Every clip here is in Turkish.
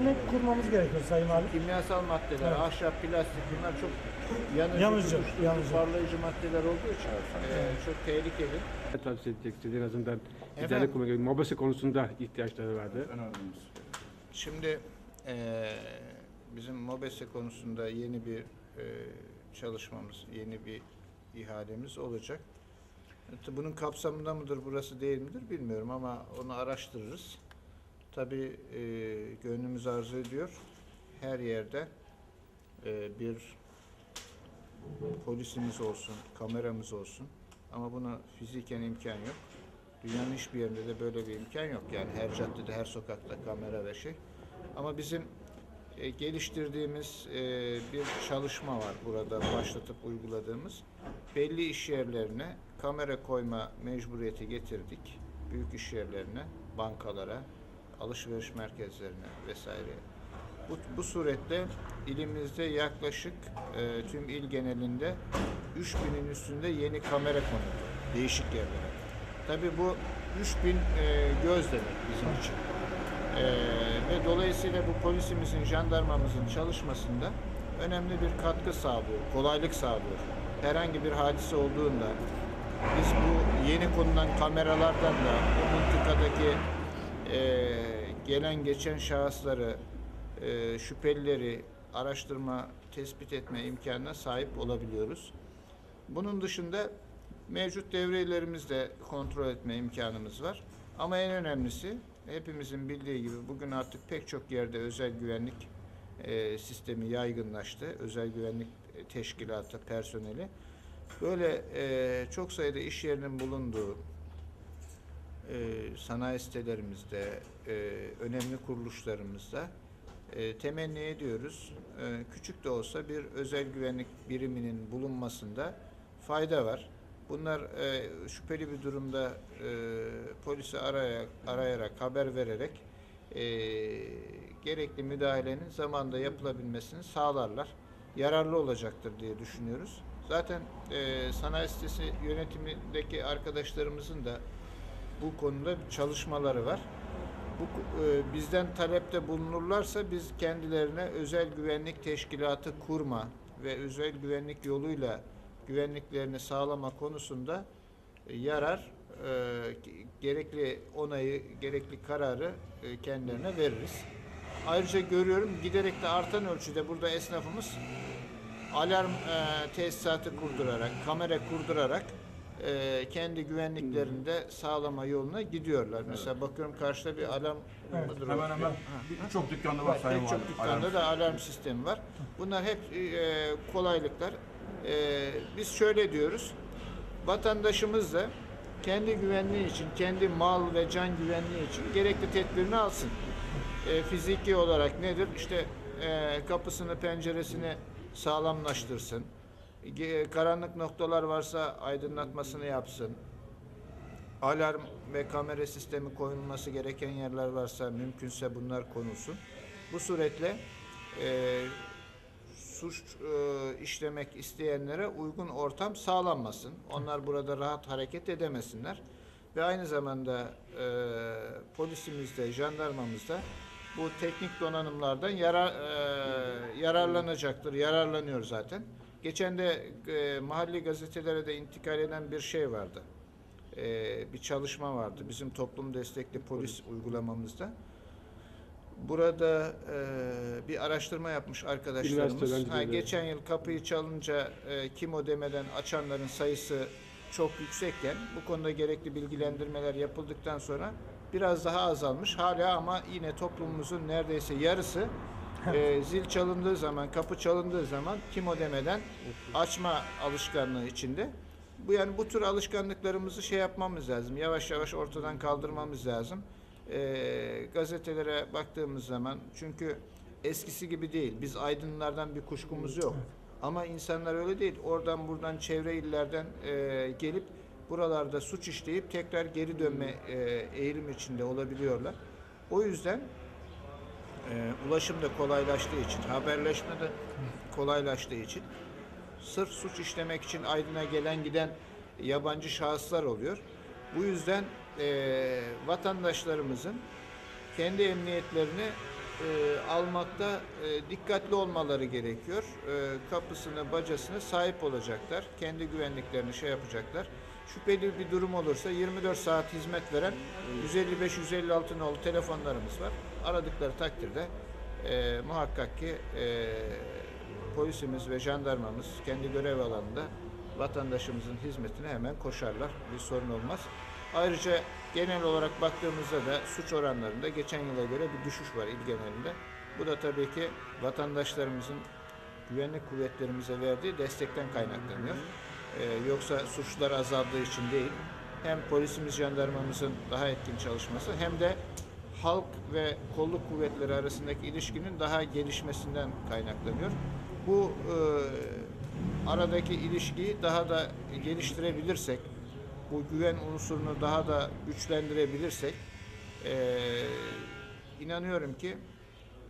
güvenlik kurmamız gerekiyor Sayın Valim. Kimyasal maddeler, Evet. ahşap, plastik bunlar çok yanıcı, Yanıcı, parlayıcı maddeler olduğu için e, çok tehlikeli. Ne tavsiye edeceksiniz en azından liderlik kurmak gibi mobese konusunda ihtiyaçları vardı. Şimdi e, bizim MOBESE konusunda yeni bir e, çalışmamız, yeni bir ihalemiz olacak. Bunun kapsamında mıdır, burası değil midir bilmiyorum ama onu araştırırız. Tabii e, gönlümüz arzu ediyor. Her yerde e, bir polisimiz olsun, kameramız olsun. Ama buna fiziken imkan yok. Dünyanın hiçbir yerinde de böyle bir imkan yok. Yani her caddede, her sokakta kamera ve şey. Ama bizim e, geliştirdiğimiz e, bir çalışma var burada başlatıp uyguladığımız. Belli iş yerlerine kamera koyma mecburiyeti getirdik. Büyük iş yerlerine, bankalara, alışveriş merkezlerine vesaire. Bu, bu surette ilimizde yaklaşık e, tüm il genelinde 3000'in üstünde yeni kamera konuldu. Değişik yerlere. Tabii bu 3000 e, göz demek bizim için. E, ve dolayısıyla bu polisimizin, jandarmamızın çalışmasında önemli bir katkı sağlıyor, kolaylık sağlıyor. Herhangi bir hadise olduğunda biz bu yeni konulan kameralardan da bu mıntıkadaki e, gelen geçen şahısları, e, şüphelileri araştırma, tespit etme imkanına sahip olabiliyoruz. Bunun dışında mevcut devrelerimizde kontrol etme imkanımız var. Ama en önemlisi hepimizin bildiği gibi bugün artık pek çok yerde özel güvenlik e, sistemi yaygınlaştı. Özel güvenlik teşkilatı, personeli. Böyle e, çok sayıda iş yerinin bulunduğu e, sanayi sitelerimizde, e, önemli kuruluşlarımızda e, temenni ediyoruz. E, küçük de olsa bir özel güvenlik biriminin bulunmasında fayda var. Bunlar e, şüpheli bir durumda e, polisi arayarak, arayarak haber vererek e, gerekli müdahalenin zamanda yapılabilmesini sağlarlar. Yararlı olacaktır diye düşünüyoruz. Zaten e, sanayi sitesi yönetimindeki arkadaşlarımızın da bu konuda çalışmaları var. Bu e, bizden talepte bulunurlarsa biz kendilerine özel güvenlik teşkilatı kurma ve özel güvenlik yoluyla güvenliklerini sağlama konusunda e, yarar e, ge- gerekli onayı, gerekli kararı e, kendilerine veririz. Ayrıca görüyorum giderek de artan ölçüde burada esnafımız alarm e, tesisatı kurdurarak, kamera kurdurarak e, kendi güvenliklerini de sağlama yoluna gidiyorlar. Mesela bakıyorum karşıda bir alarm müdürü Hemen oturuyor. hemen birçok dükkanda var Sayın Pek çok Valim. dükkanda da alarm sistemi var. Bunlar hep e, kolaylıklar. E, biz şöyle diyoruz. Vatandaşımız da kendi güvenliği için, kendi mal ve can güvenliği için gerekli tedbirini alsın. E, fiziki olarak nedir? İşte e, kapısını, penceresini sağlamlaştırsın. Karanlık noktalar varsa aydınlatmasını yapsın alarm ve kamera sistemi koyulması gereken yerler varsa mümkünse bunlar konulsun. Bu suretle e, suç e, işlemek isteyenlere uygun ortam sağlanmasın. Onlar burada rahat hareket edemesinler. Ve aynı zamanda e, polisimizde, jandarmamızda bu teknik donanımlardan yarar, e, yararlanacaktır. Yararlanıyor zaten. Geçen de e, mahalli gazetelere de intikal eden bir şey vardı e, bir çalışma vardı bizim toplum destekli polis uygulamamızda. Burada e, bir araştırma yapmış arkadaşlarımız. Ha, geçen yıl kapıyı çalınca e, kim o demeden açanların sayısı çok yüksekken bu konuda gerekli bilgilendirmeler yapıldıktan sonra biraz daha azalmış. Hala ama yine toplumumuzun neredeyse yarısı e, zil çalındığı zaman, kapı çalındığı zaman kim o demeden açma alışkanlığı içinde. Bu yani bu tür alışkanlıklarımızı şey yapmamız lazım. Yavaş yavaş ortadan kaldırmamız lazım. Ee, gazetelere baktığımız zaman çünkü eskisi gibi değil. Biz aydınlardan bir kuşkumuz yok. Ama insanlar öyle değil. Oradan buradan çevre illerden e, gelip buralarda suç işleyip tekrar geri dönme e, eğilim içinde olabiliyorlar. O yüzden e, ulaşım da kolaylaştığı için, haberleşme de kolaylaştığı için sırf suç işlemek için Aydın'a gelen giden yabancı şahıslar oluyor. Bu yüzden e, vatandaşlarımızın kendi emniyetlerini e, almakta e, dikkatli olmaları gerekiyor. E, kapısını, bacasını sahip olacaklar. Kendi güvenliklerini şey yapacaklar. Şüpheli bir durum olursa 24 saat hizmet veren 155-156 nolu telefonlarımız var. Aradıkları takdirde e, muhakkak ki e, polisimiz ve jandarmamız kendi görev alanında vatandaşımızın hizmetine hemen koşarlar. Bir sorun olmaz. Ayrıca genel olarak baktığımızda da suç oranlarında geçen yıla göre bir düşüş var il genelinde. Bu da tabii ki vatandaşlarımızın güvenlik kuvvetlerimize verdiği destekten kaynaklanıyor. Ee, yoksa suçlar azaldığı için değil. Hem polisimiz, jandarmamızın daha etkin çalışması hem de halk ve kolluk kuvvetleri arasındaki ilişkinin daha gelişmesinden kaynaklanıyor. Bu e, aradaki ilişkiyi daha da geliştirebilirsek, bu güven unsurunu daha da güçlendirebilirsek, e, inanıyorum ki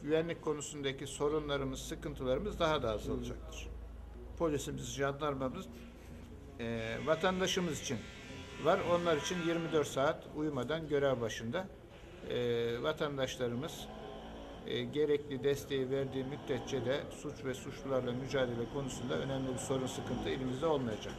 güvenlik konusundaki sorunlarımız, sıkıntılarımız daha da azalacaktır. Polisimiz, jandarmamız e, vatandaşımız için var. Onlar için 24 saat uyumadan görev başında. E, vatandaşlarımız e, gerekli desteği verdiği müddetçe de suç ve suçlularla mücadele konusunda önemli bir sorun sıkıntı elimizde olmayacak.